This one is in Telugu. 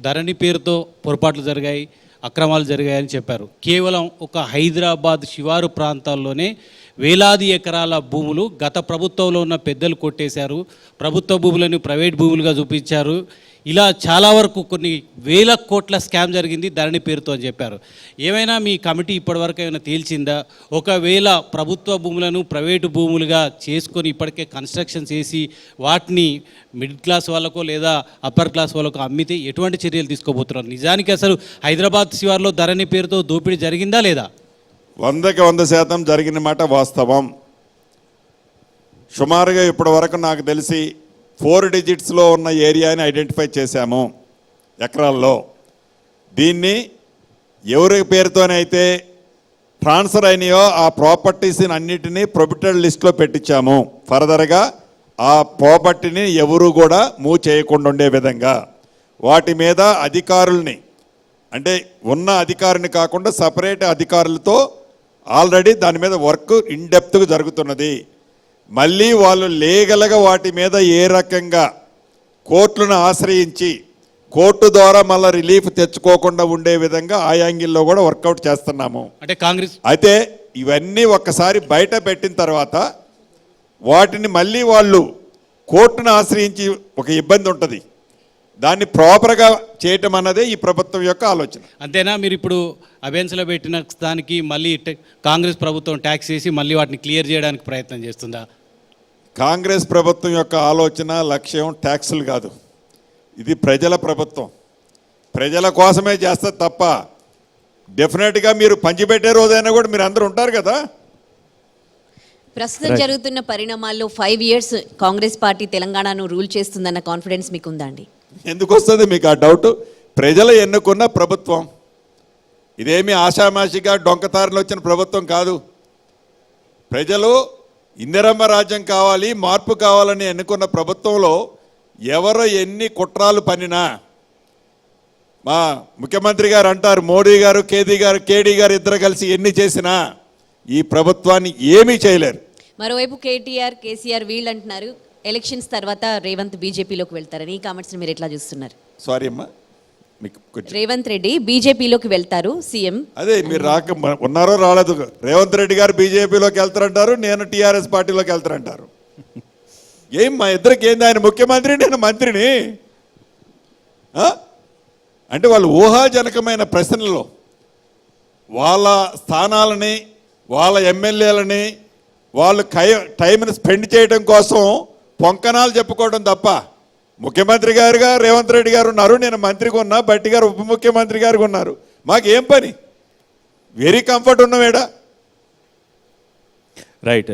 ధరణి పేరుతో పొరపాట్లు జరిగాయి అక్రమాలు జరిగాయని చెప్పారు. కేవలం ఒక హైదరాబాద్ శివారు ప్రాంతాల్లోనే వేలాది ఎకరాల భూములు గత ప్రభుత్వంలో ఉన్న పెద్దలు కొట్టేశారు. ప్రభుత్వ భూములను ప్రైవేట్ భూములుగా చూపించారు. ఇలా చాలా వరకు కొన్ని వేల కోట్ల స్కామ్ జరిగింది ధరణి పేరుతో అని చెప్పారు. ఏమైనా మీ కమిటీ ఇప్పటివరకు ఏమైనా తేల్చిందా? ఒకవేళ ప్రభుత్వ భూములను ప్రైవేటు భూములుగా చేసుకొని ఇప్పటికే కన్స్ట్రక్షన్ చేసి వాటిని మిడిల్ క్లాస్ వాళ్ళకో లేదా అప్పర్ క్లాస్ వాళ్ళకో అమ్మితే ఎటువంటి చర్యలు తీసుకోబోతున్నారు? నిజానికి అసలు హైదరాబాద్ శివార్లో ధరణి పేరుతో దోపిడీ జరిగిందా లేదా? వందకి వంద శాతం జరిగిన మాట వాస్తవం. సుమారుగా ఇప్పటి వరకు నాకు తెలిసి ఫోర్ డిజిట్స్లో ఉన్న ఏరియాని ఐడెంటిఫై చేశాము ఎకరాల్లో. దీన్ని ఎవరి పేరుతోనైతే ట్రాన్స్ఫర్ అయినాయో ఆ ప్రాపర్టీస్ని అన్నిటినీ ప్రొబిటెడ్ లిస్ట్లో పెట్టించాము. ఫర్దర్గా ఆ ప్రాపర్టీని ఎవరు కూడా మూవ్ చేయకుండా ఉండే విధంగా. వాటి మీద అధికారుల్ని అంటే ఉన్న అధికారిని కాకుండా సపరేట్ అధికారులతో ఆల్రెడీ దాని మీద వర్క్ ఇన్డెప్త్గా జరుగుతున్నది. మళ్ళీ వాళ్ళు లీగల్గా వాటి మీద ఏ రకంగా కోర్టులను ఆశ్రయించి కోర్టు ద్వారా మళ్ళీ రిలీఫ్ తెచ్చుకోకుండా ఉండే విధంగా ఆ యాంగిల్లో కూడా వర్కౌట్ చేస్తున్నాము. అంటే కాంగ్రెస్ అయితే ఇవన్నీ ఒక్కసారి బయట పెట్టిన తర్వాత వాటిని మళ్ళీ వాళ్ళు కోర్టును ఆశ్రయించి ఒక ఇబ్బంది ఉంటుంది. దాన్ని ప్రాపర్గా చేయటం అన్నదే ఈ ప్రభుత్వం యొక్క ఆలోచన. అంతేనా? మీరు ఇప్పుడు అబెన్స్లో పెట్టిన దానికి మళ్ళీ కాంగ్రెస్ ప్రభుత్వం ట్యాక్స్ చేసి మళ్ళీ వాటిని క్లియర్ చేయడానికి ప్రయత్నం చేస్తుందా? కాంగ్రెస్ ప్రభుత్వం యొక్క ఆలోచన లక్ష్యం ట్యాక్సులు కాదు. ఇది ప్రజల ప్రభుత్వం. ప్రజల కోసమే చేస్తుంది తప్ప డెఫినెట్గా మీరు పంచిపెట్టే రోజైనా కూడా మీరు అందరూ ఉంటారు కదా? ప్రస్తుతం జరుగుతున్న పరిణామాల్లో ఫైవ్ ఇయర్స్ కాంగ్రెస్ పార్టీ తెలంగాణను రూల్ చేస్తుందన్న కాన్ఫిడెన్స్ మీకు ఉందా అండి? ఎందుకు వస్తుంది మీకు ఆ డౌట్? ప్రజలు ఎన్నుకున్న ప్రభుత్వం. ఇదేమి ఆషామాషిగా డొంకతారులు వచ్చిన ప్రభుత్వం కాదు. ప్రజలు ఇందిరమ్మ రాజ్యం కావాలి మార్పు కావాలని ఎన్నుకున్న ప్రభుత్వంలో ఎవరు ఎన్ని కుట్రాలు పనినా మా ముఖ్యమంత్రి గారు అంటారు మోడీ గారు కేదీ గారు కేడీ గారు ఇద్దరు కలిసి ఎన్ని చేసినా ఈ ప్రభుత్వాన్ని ఏమీ చేయలేరు. మరోవైపు కేటీఆర్ కేసీఆర్ వీళ్ళు అంటున్నారు ఎలక్షన్స్ తర్వాత రేవంత్ బీజేపీలోకి వెళ్తారని ఈ కామెంట్స్ మీరు ఎట్లా చూస్తున్నారు? సారీ అమ్మా మీకు కొంచెం రేవంత్ రెడ్డి బీజేపీలోకి వెళ్తారు సీఎం అదే మీరు రాక మ- ఉన్నారో రాలేదు రేవంత్ రెడ్డి గారు బీజేపీలోకి వెళ్తారంటారు నేను టీఆర్ఎస్ పార్టీలోకి వెళ్తారంటారు ఏం మా ఇద్దరికి ఏంది ఆయన ముఖ్యమంత్రి నేను మంత్రిని? ఆ? అంటే వాళ్ళు ఊహాజనకమైన ప్రశ్నలు. వాళ్ళ స్థానాలని వాళ్ళ ఎమ్మెల్యేలని వాళ్ళు కై టైంని స్పెండ్ చేయడం కోసం కొంకణాలు చెప్పుకోవడం తప్ప. ముఖ్యమంత్రి గారుగా రేవంత్ రెడ్డి గారు ఉన్నారు. నేను మంత్రిగా ఉన్నా బట్టి గారు ఉప ముఖ్యమంత్రి గారు ఉన్నారు. మాకేం పని? Very comfort ఉన్నవేడా right